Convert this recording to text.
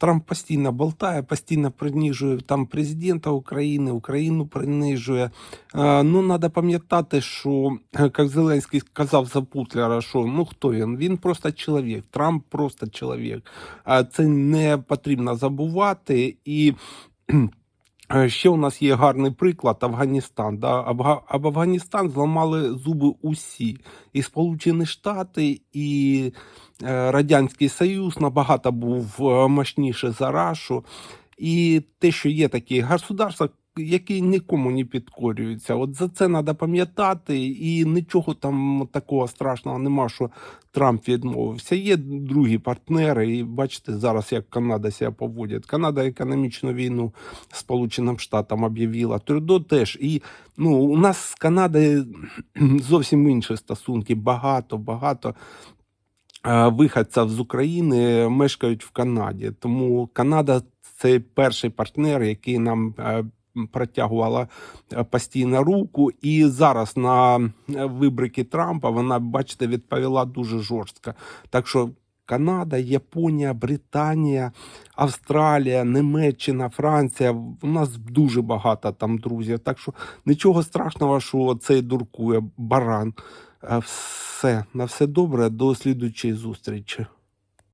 Трамп постійно болтає, постійно принижує там президента України, Україну принижує. Е, Ну, треба пам'ятати, що е, як Зеленський сказав за Путлера, що ну хто він? Він просто чоловік. Трамп просто чоловік. Це не потрібно забувати і. Е, Ще у нас є гарний приклад Афганістан. Да? Об Афганістан зламали зуби усі. І Сполучені Штати, і е, Радянський Союз набагато був е, мощніше за Рашу. І те, що є такі государства, які нікому не підкорюються. От за це треба пам'ятати, і нічого там такого страшного нема, що Трамп відмовився. Є другі партнери, і бачите зараз, як Канада себе поводить. Канада економічну війну Сполученим Штатам об'явила. Трудо теж. І ну, у нас з Канадою зовсім інші стосунки. Багато, багато е, виходців з України мешкають в Канаді. Тому Канада це перший партнер, який нам е, протягувала е, постійно руку. І зараз на е, вибрики Трампа вона, бачите, відповіла дуже жорстко. Так що. Канада, Японія, Британія, Австралія, Німеччина, Франція. У нас дуже багато там друзів. Так що нічого страшного, що цей дуркує баран. Е, Все, на все добре, до слідучої зустрічі.